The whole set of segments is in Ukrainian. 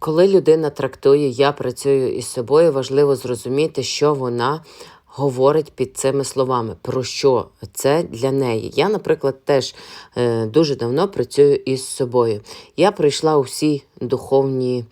Коли людина трактує Я працюю із собою, важливо зрозуміти, що вона говорить під цими словами, про що це для неї. Я, наприклад, теж е, дуже давно працюю із собою. Я пройшла усі духовні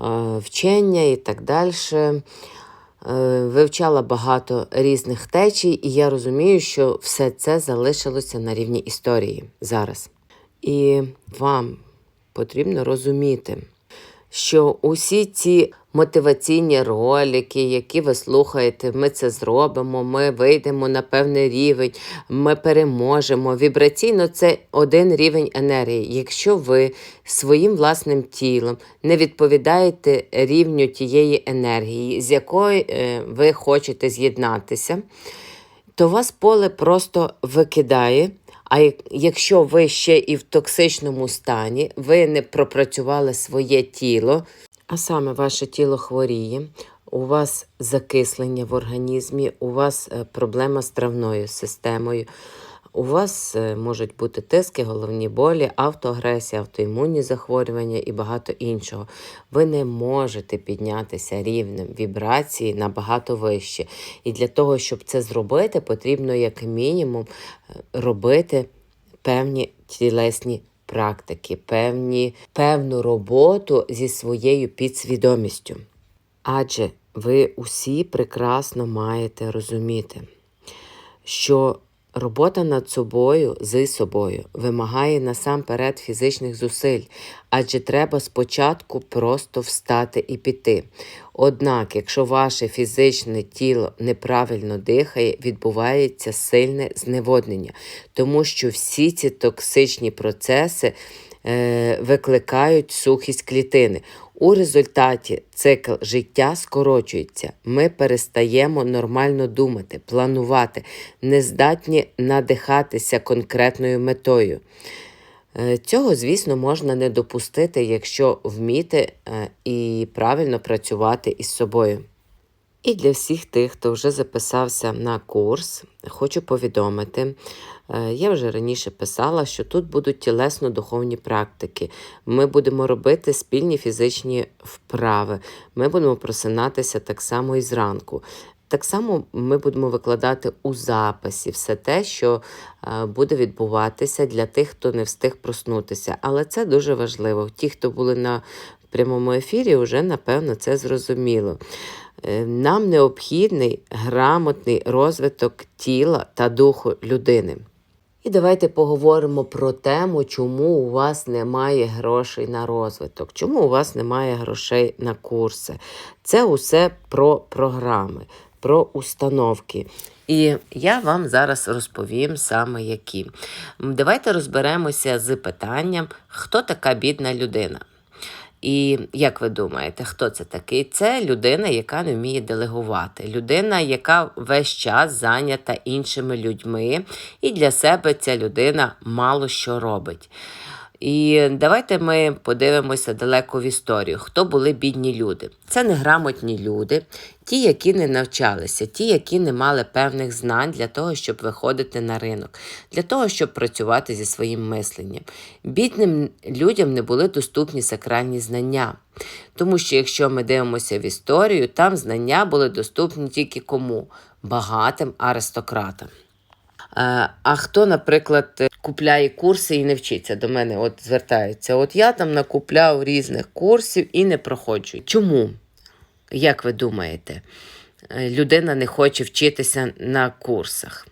е, вчення і так далі. Е, Вивчала багато різних течій, і я розумію, що все це залишилося на рівні історії зараз. І вам потрібно розуміти, що усі ці мотиваційні ролики, які ви слухаєте, ми це зробимо, ми вийдемо на певний рівень, ми переможемо. Вібраційно це один рівень енергії. Якщо ви своїм власним тілом не відповідаєте рівню тієї енергії, з якою е, ви хочете з'єднатися, то вас поле просто викидає. А якщо ви ще і в токсичному стані, ви не пропрацювали своє тіло, а саме ваше тіло хворіє, у вас закислення в організмі, у вас е, проблема з травною системою, у вас е, можуть бути тиски, головні болі, автоагресія, автоімунні захворювання і багато іншого. Ви не можете піднятися рівнем вібрації набагато вище. І для того, щоб це зробити, потрібно як мінімум е, робити певні тілесні практики, певні, певну роботу зі своєю підсвідомістю. Адже ви усі прекрасно маєте розуміти, що робота над собою з собою вимагає насамперед фізичних зусиль, адже треба спочатку просто встати і піти. Однак, якщо ваше фізичне тіло неправильно дихає, відбувається сильне зневоднення, тому що всі ці токсичні процеси е, викликають сухість клітини. У результаті цикл життя скорочується. Ми перестаємо нормально думати, планувати, не здатні надихатися конкретною метою. Е, Цього, звісно, можна не допустити, якщо вміти е, і правильно працювати із собою. І для всіх тих, хто вже записався на курс, хочу повідомити. е, Я вже раніше писала, що тут будуть тілесно-духовні практики. Ми будемо робити спільні фізичні вправи. Ми будемо просинатися так само і зранку. Так само ми будемо викладати у записі все те, що е, буде відбуватися для тих, хто не встиг проснутися. Але це дуже важливо. Ті, хто були на прямому ефірі, вже напевно це зрозуміло. Е, Нам необхідний грамотний розвиток тіла та духу людини. І давайте поговоримо про тему, чому у вас немає грошей на розвиток, чому у вас немає грошей на курси. Це усе про програми, про установки. І я вам зараз розповім саме які. Давайте розберемося з питанням, хто така бідна людина. І як ви думаєте, хто це такий? Це людина, яка не вміє делегувати, людина, яка весь час зайнята іншими людьми, і для себе ця людина мало що робить. І давайте ми подивимося далеко в історію, хто були бідні люди. Це неграмотні люди, ті, які не навчалися, ті, які не мали певних знань для того, щоб виходити на ринок, для того, щоб працювати зі своїм мисленням. Бідним людям не були доступні сакральні знання. Тому що якщо ми дивимося в історію, там знання були доступні тільки кому? Багатим аристократам. А хто, наприклад, купляє курси і не вчиться до мене, от звертається. От я там накупляв різних курсів і не проходжу. Чому? Як ви думаєте, е, людина не хоче вчитися на курсах?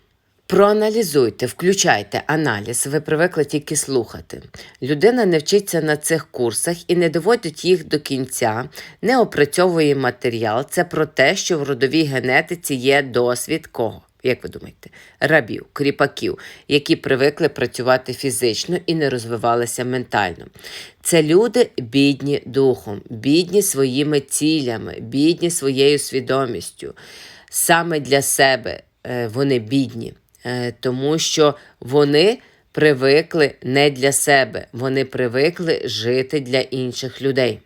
Проаналізуйте, включайте аналіз. Ви привикли тільки слухати. Людина не вчиться на цих курсах і не доводить їх до кінця, не опрацьовує матеріал. Це про те, що в родовій генетиці є досвід кого? Як ви думаєте, рабів, кріпаків, які привикли працювати фізично і не розвивалися ментально. Це люди бідні духом, бідні своїми цілями, бідні своєю свідомістю. Саме для себе е, вони бідні, е, тому що вони привикли не для себе, вони привикли жити для інших людей.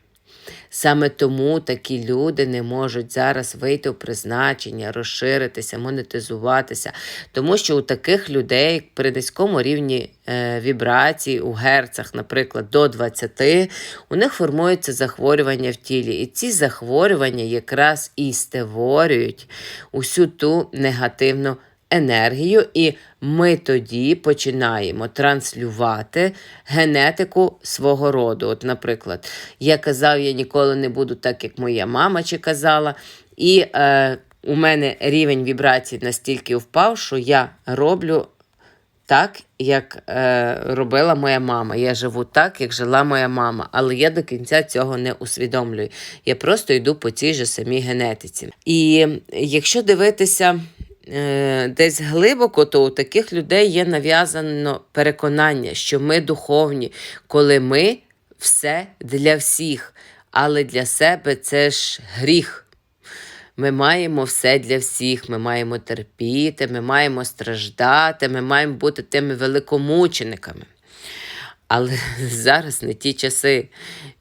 Саме тому такі люди не можуть зараз вийти у призначення, розширитися, монетизуватися, тому що у таких людей при низькому рівні е, вібрацій у герцах, наприклад, до 20, у них формуються захворювання в тілі. І ці захворювання якраз і створюють усю ту негативну енергію, і ми тоді починаємо транслювати генетику свого роду. От, наприклад, я казав, я ніколи не буду так, як моя мама чи казала. І е, у мене рівень вібрацій настільки впав, що я роблю так, як е, робила моя мама. Я живу так, як жила моя мама, але я до кінця цього не усвідомлюю. Я просто йду по цій же самій генетиці. І якщо дивитися десь глибоко, то у таких людей є нав'язано переконання, що ми духовні, коли ми все для всіх, але для себе це ж гріх. Ми маємо все для всіх, ми маємо терпіти, ми маємо страждати, ми маємо бути тими великомучениками. Але зараз не ті часи.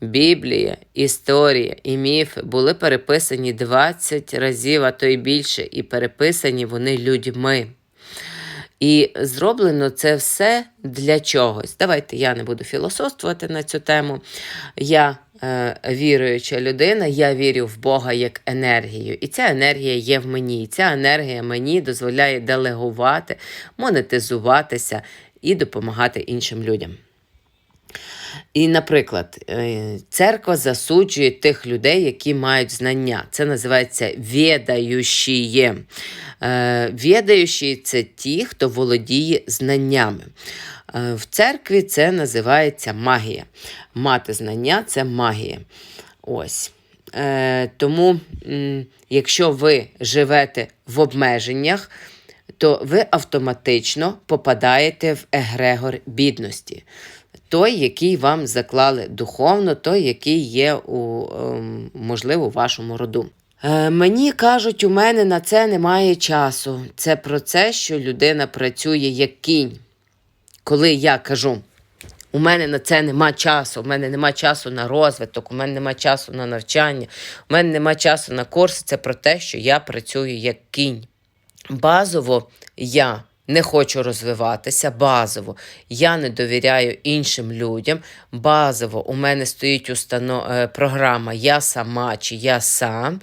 Біблія, історія і міфи були переписані 20 разів, а то й більше, і переписані вони людьми. І зроблено це все для чогось. Давайте я не буду філософствувати на цю тему. Я е, віруюча людина, я вірю в Бога як енергію. І ця енергія є в мені. І ця енергія мені дозволяє делегувати, монетизуватися і допомагати іншим людям. І, наприклад, е, церква засуджує тих людей, які мають знання. Це називається відаючі. Відаючі – це ті, хто володіє знаннями. Е, в церкві це називається магія. Мати знання це магія. Ось. Е, тому, якщо ви живете в обмеженнях, то ви автоматично попадаєте в егрегор бідності той, який вам заклали духовно, той, який є у, ем, можливо, у вашому роду. Е, мені кажуть, у мене на це немає часу. Це про це, що людина працює як кінь. Коли я кажу, у мене на це нема часу, у мене нема часу на розвиток, у мене нема часу на навчання, у мене нема часу на курси, це про те, що я працюю як кінь. Базово я не хочу розвиватися базово. Я не довіряю іншим людям. Базово у мене стоїть установ... Е, програма Я сама чи я сам.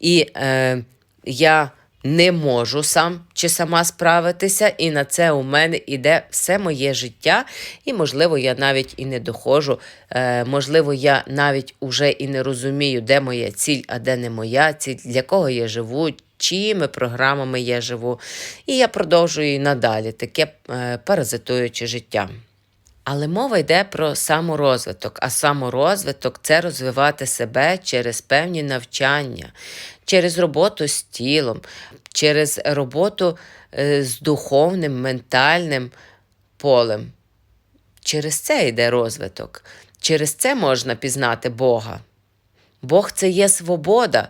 І е, я не можу сам чи сама справитися, і на це у мене іде все моє життя. І, можливо, я навіть і не доходжу. Е, Можливо, я навіть уже і не розумію, де моя ціль, а де не моя ціль, для кого я живу чими програмами я живу. І я продовжую і надалі таке е, паразитуюче життя. Але мова йде про саморозвиток, а саморозвиток це розвивати себе через певні навчання, через роботу з тілом, через роботу е, з духовним, ментальним полем. Через це йде розвиток. Через це можна пізнати Бога. Бог це є свобода.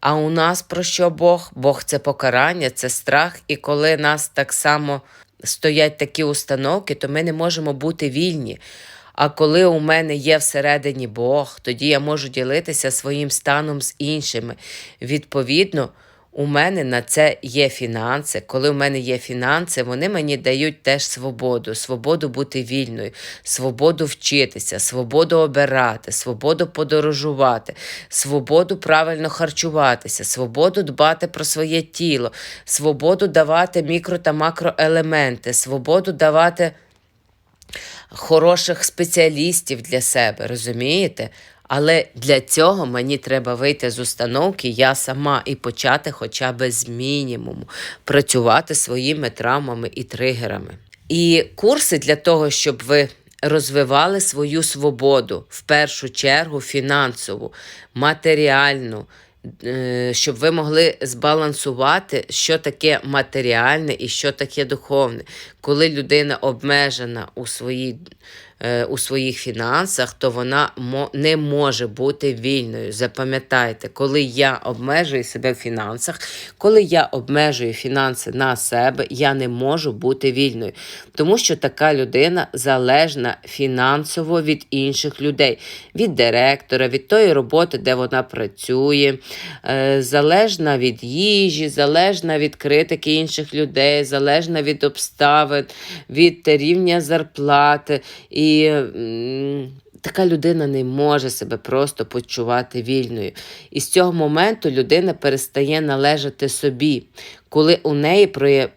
А у нас про що Бог? Бог це покарання, це страх. І коли нас так само стоять такі установки, то ми не можемо бути вільні. А коли у мене є всередині Бог, тоді я можу ділитися своїм станом з іншими. Відповідно, у мене на це є фінанси. Коли у мене є фінанси, вони мені дають теж свободу, свободу бути вільною, свободу вчитися, свободу обирати, свободу подорожувати, свободу правильно харчуватися, свободу дбати про своє тіло, свободу давати мікро та макроелементи, свободу давати хороших спеціалістів для себе, розумієте? Але для цього мені треба вийти з установки я сама і почати хоча б з мінімуму працювати своїми травмами і тригерами. І курси для того, щоб ви розвивали свою свободу в першу чергу фінансову, матеріальну. Е, щоб ви могли збалансувати, що таке матеріальне і що таке духовне. Коли людина обмежена у своїй у своїх фінансах, то вона не може бути вільною. Запам'ятайте, коли я обмежую себе в фінансах, коли я обмежую фінанси на себе, я не можу бути вільною. Тому що така людина залежна фінансово від інших людей, від директора, від тої роботи, де вона працює, е, залежна від їжі, залежна від критики інших людей, залежна від обставин, від рівня зарплати. І м, така людина не може себе просто почувати вільною. І з цього моменту людина перестає належати собі, коли у неї м,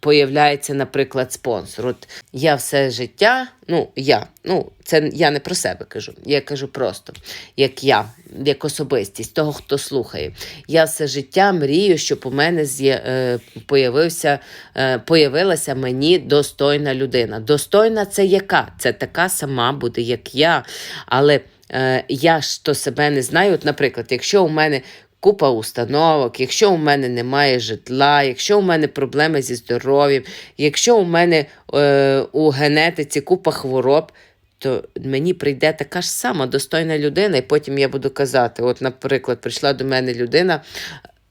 появляється, наприклад, спонсор. От я все життя, ну я, ну це я не про себе кажу, я кажу просто, як я, як особистість, того, хто слухає. Я все життя мрію, щоб у мене е, появився, е, появилася мені достойна людина. Достойна це яка? Це така сама буде, як я. Але е, я ж то себе не знаю. От, наприклад, якщо у мене купа установок, якщо у мене немає житла, якщо у мене проблеми зі здоров'ям, якщо у мене е, у генетиці купа хвороб, то мені прийде така ж сама достойна людина, і потім я буду казати: от, наприклад, прийшла до мене людина,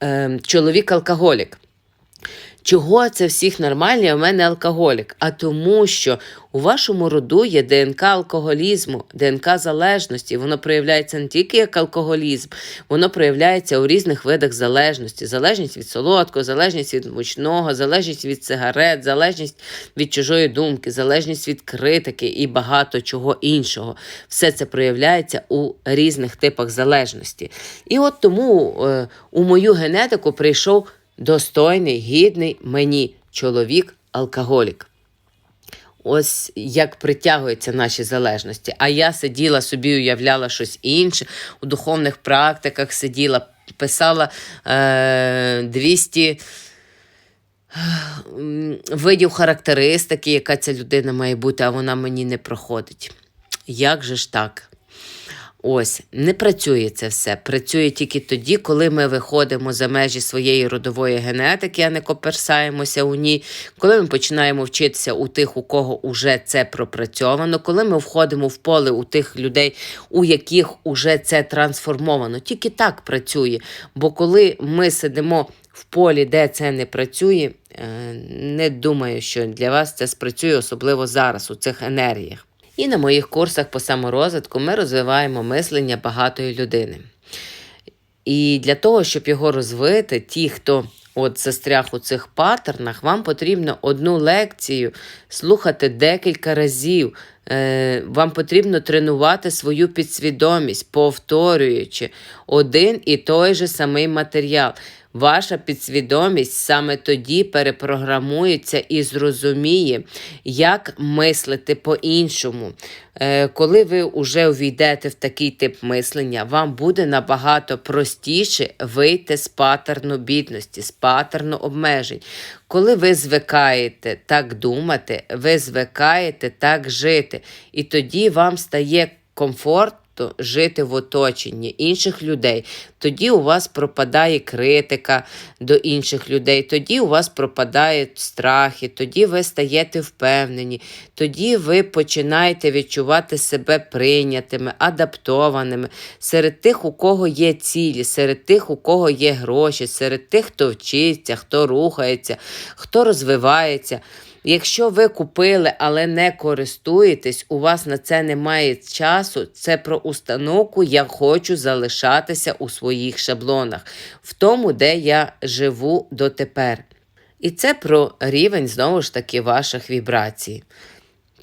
е, чоловік-алкоголік. Чого це всіх нормальні, а в мене алкоголік? А тому, що у вашому роду є ДНК алкоголізму, ДНК залежності. Воно проявляється не тільки як алкоголізм, воно проявляється у різних видах залежності: залежність від солодкого, залежність від мучного, залежність від сигарет, залежність від чужої думки, залежність від критики і багато чого іншого. Все це проявляється у різних типах залежності. І от тому е, у мою генетику прийшов достойний, гідний мені чоловік-алкоголік. Ось як притягуються наші залежності. А я сиділа собі, уявляла щось інше, у духовних практиках сиділа, писала е, 200 видів характеристики, яка ця людина має бути, а вона мені не проходить. Як же ж так? Ось, не працює це все. Працює тільки тоді, коли ми виходимо за межі своєї родової генетики, а не коперсаємося у ній, коли ми починаємо вчитися у тих, у кого уже це пропрацьовано, коли ми входимо в поле у тих людей, у яких уже це трансформовано. Тільки так працює. Бо коли ми сидимо в полі, де це не працює, е, не думаю, що для вас це спрацює, особливо зараз, у цих енергіях. І на моїх курсах по саморозвитку ми розвиваємо мислення багатої людини. І для того, щоб його розвити, ті, хто от застряг у цих паттернах, вам потрібно одну лекцію слухати декілька разів. Е, Вам потрібно тренувати свою підсвідомість, повторюючи один і той же самий матеріал. Ваша підсвідомість саме тоді перепрограмується і зрозуміє, як мислити по-іншому. Е, Коли ви вже увійдете в такий тип мислення, вам буде набагато простіше вийти з паттерну бідності, з паттерну обмежень. Коли ви звикаєте так думати, ви звикаєте так жити, і тоді вам стає комфортно жити в оточенні інших людей. Тоді у вас пропадає критика до інших людей, тоді у вас пропадають страхи, тоді ви стаєте впевнені, тоді ви починаєте відчувати себе прийнятими, адаптованими серед тих, у кого є цілі, серед тих, у кого є гроші, серед тих, хто вчиться, хто рухається, хто розвивається. Якщо ви купили, але не користуєтесь, у вас на це немає часу, це про установку Я хочу залишатися у своїх шаблонах, в тому, де я живу дотепер. І це про рівень, знову ж таки, ваших вібрацій.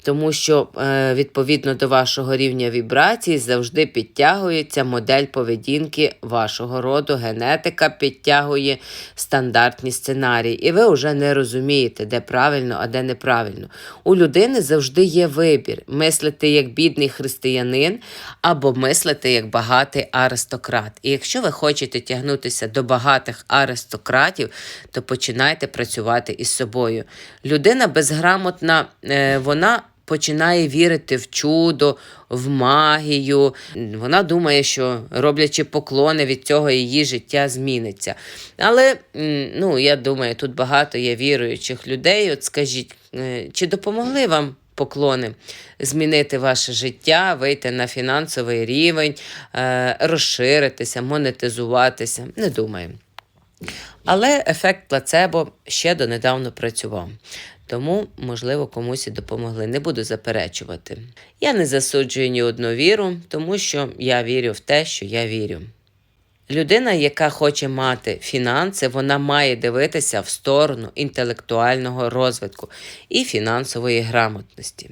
Тому що е, відповідно до вашого рівня вібрацій завжди підтягується модель поведінки вашого роду, генетика підтягує стандартні сценарії, і ви вже не розумієте, де правильно, а де неправильно. У людини завжди є вибір: мислити як бідний християнин або мислити як багатий аристократ. І якщо ви хочете тягнутися до багатих аристократів, то починайте працювати із собою. Людина безграмотна, е, вона починає вірити в чудо, в магію. Вона думає, що роблячи поклони від цього її життя зміниться. Але ну, я думаю, тут багато є віруючих людей. От скажіть, е, чи допомогли вам поклони, змінити ваше життя, вийти на фінансовий рівень, е, розширитися, монетизуватися. Не думаю. Але ефект плацебо ще донедавна працював. Тому, можливо, комусь і допомогли. Не буду заперечувати. Я не засуджую ні одну віру, тому що я вірю в те, що я вірю. Людина, яка хоче мати фінанси, вона має дивитися в сторону інтелектуального розвитку і фінансової грамотності.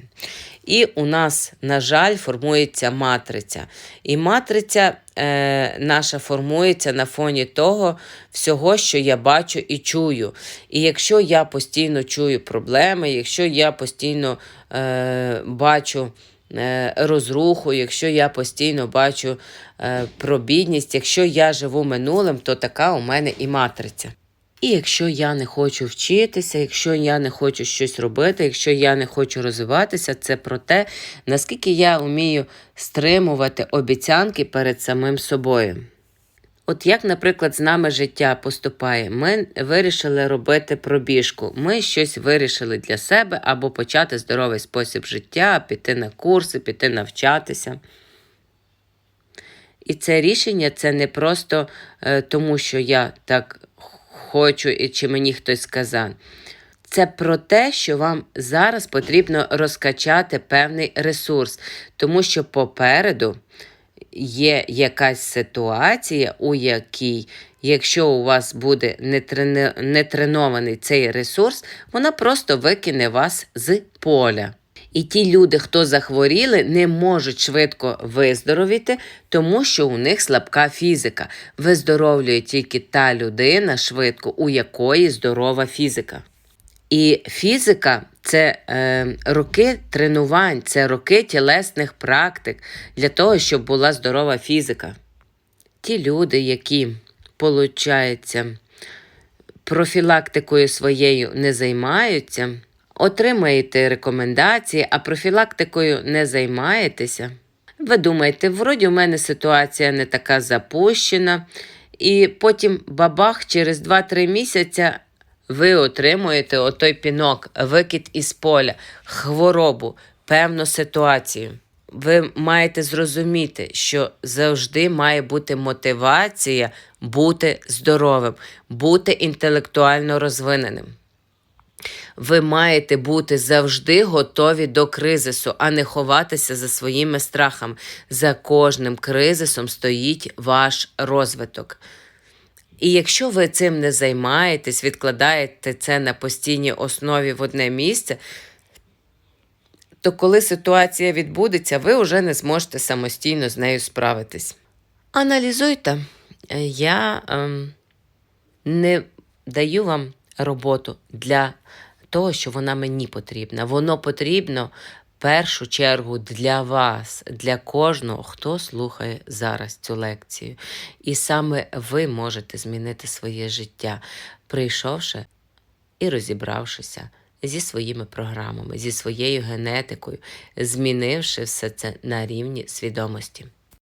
І у нас, на жаль, формується матриця. І матриця е, наша формується на фоні того всього, що я бачу і чую. І якщо я постійно чую проблеми, якщо я постійно е, бачу е, розруху, якщо я постійно бачу е, про бідність, якщо я живу минулим, то така у мене і матриця. І якщо я не хочу вчитися, якщо я не хочу щось робити, якщо я не хочу розвиватися, це про те, наскільки я вмію стримувати обіцянки перед самим собою. От як, наприклад, з нами життя поступає, ми вирішили робити пробіжку. Ми щось вирішили для себе або почати здоровий спосіб життя, піти на курси, піти навчатися. І це рішення це не просто е, тому, що я так хочу і чи мені хтось сказав. Це про те, що вам зараз потрібно розкачати певний ресурс, тому що попереду є якась ситуація, у якій, якщо у вас буде не тренований цей ресурс, вона просто викине вас з поля. І ті люди, хто захворіли, не можуть швидко виздоровіти, тому що у них слабка фізика. Виздоровлює тільки та людина швидко, у якої здорова фізика. І фізика це е, роки тренувань, це роки тілесних практик для того, щоб була здорова фізика. Ті люди, які, получається, профілактикою своєю не займаються, отримаєте рекомендації, а профілактикою не займаєтеся. Ви думаєте, вроді у мене ситуація не така запущена, і потім бабах через 2-3 місяці ви отримуєте отой пінок, викид із поля, хворобу, певну ситуацію. Ви маєте зрозуміти, що завжди має бути мотивація бути здоровим, бути інтелектуально розвиненим. Ви маєте бути завжди готові до кризису, а не ховатися за своїми страхами. За кожним кризисом стоїть ваш розвиток. І якщо ви цим не займаєтесь, відкладаєте це на постійній основі в одне місце, то коли ситуація відбудеться, ви вже не зможете самостійно з нею справитись. Аналізуйте, я ем, не даю вам роботу для того, що вона мені потрібна. Воно потрібно в першу чергу для вас, для кожного, хто слухає зараз цю лекцію. І саме ви можете змінити своє життя, прийшовши і розібравшися. Зі своїми програмами, зі своєю генетикою, змінивши все це на рівні свідомості.